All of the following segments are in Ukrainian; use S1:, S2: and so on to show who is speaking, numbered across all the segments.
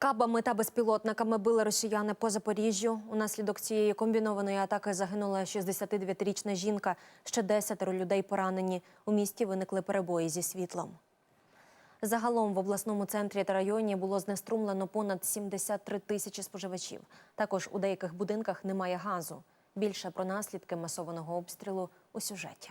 S1: Кабами та безпілотниками били росіяни по Запоріжжю. Унаслідок цієї комбінованої атаки загинула 69-річна жінка. Ще десятеро людей поранені. У місті виникли перебої зі світлом. Загалом в обласному центрі та районі було знеструмлено понад 73 тисячі споживачів. Також у деяких будинках немає газу. Більше про наслідки масованого обстрілу у сюжеті.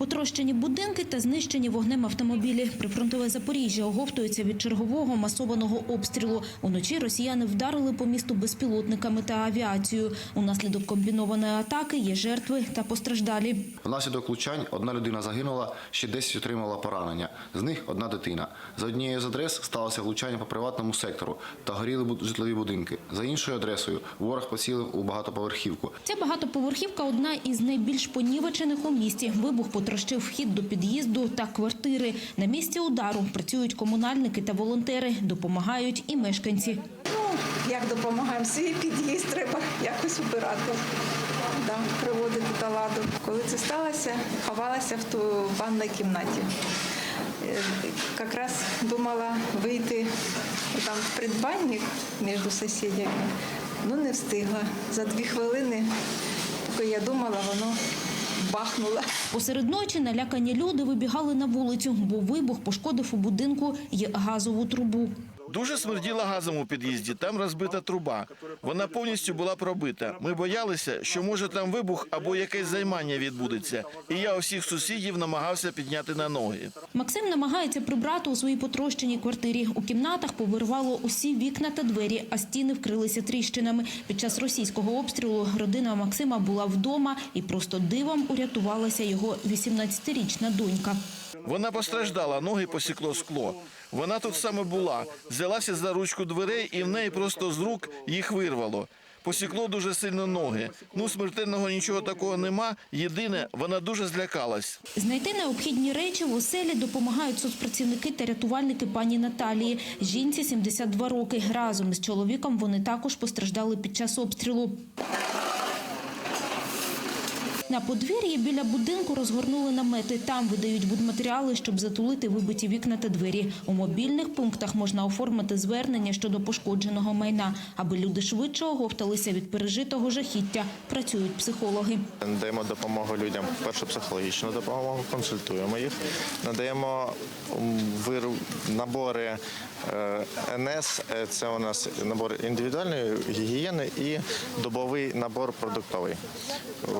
S2: Потрощені будинки та знищені вогнем автомобілі. Прифронтове Запоріжжя оговтується від чергового масованого обстрілу. Уночі росіяни вдарили по місту безпілотниками та авіацією. Унаслідок комбінованої атаки є жертви та постраждалі.
S3: Внаслідок влучань одна людина загинула, ще 10 отримала поранення. З них одна дитина. За однією з адрес сталося влучання по приватному сектору та горіли житлові будинки. За іншою адресою ворог поцілив у багатоповерхівку.
S2: Ця багатоповерхівка одна із найбільш понівечених у місті. Вибух потрощив вхід до під'їзду та квартири. На місці удару працюють комунальники та волонтери. Допомагають і мешканці.
S4: Ну, як допомагаємо, свій під'їзд треба якось убирати, да, приводити до ладу. Коли це сталося, ховалася в ту ванній кімнаті. Е, Якраз думала вийти там в придбанник між сусідями, ну не встигла. За дві хвилини, поки я думала, воно бахнуло.
S2: Посеред ночі налякані люди вибігали на вулицю, бо вибух пошкодив у будинку й газову трубу.
S5: Дуже смерділо газом у під'їзді. Там розбита труба. Вона повністю була пробита. Ми боялися, що може там вибух або якесь займання відбудеться. І я усіх сусідів намагався підняти на ноги.
S2: Максим намагається прибрати у своїй потрощеній квартирі. У кімнатах повирвало усі вікна та двері, а стіни вкрилися тріщинами. Під час російського обстрілу родина Максима була вдома і просто дивом урятувалася його 18-річна донька.
S5: Вона постраждала, ноги посікло скло. Вона тут саме була, взялася за ручку дверей, і в неї просто з рук їх вирвало. Посікло дуже сильно ноги. Ну, смертельного нічого такого нема. Єдине, вона дуже злякалась.
S2: Знайти необхідні речі в оселі допомагають соцпрацівники та рятувальники пані Наталії. Жінці 72 роки. Разом із чоловіком вони також постраждали під час обстрілу. На подвір'ї біля будинку розгорнули намети. Там видають будматеріали, щоб затулити вибиті вікна та двері. У мобільних пунктах можна оформити звернення щодо пошкодженого майна, аби люди швидше оговталися від пережитого жахіття. Працюють психологи.
S6: Надаємо допомогу людям, першу психологічну допомогу, консультуємо їх, надаємо набори е, НС, е, це у нас набор індивідуальної гігієни і добовий набор продуктовий. Е,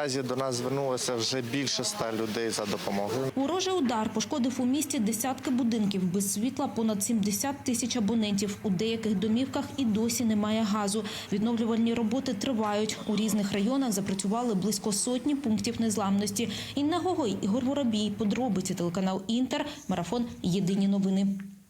S6: Наразі до нас звернулося вже більше ста людей за допомогою.
S2: Ворожий удар пошкодив у місті десятки будинків без світла понад 70 тисяч абонентів. У деяких домівках і досі немає газу. Відновлювальні роботи тривають. У різних районах запрацювали близько сотні пунктів незламності. Інна Гогой, Ігор Воробій, подробиці телеканал Інтер, марафон Єдині новини.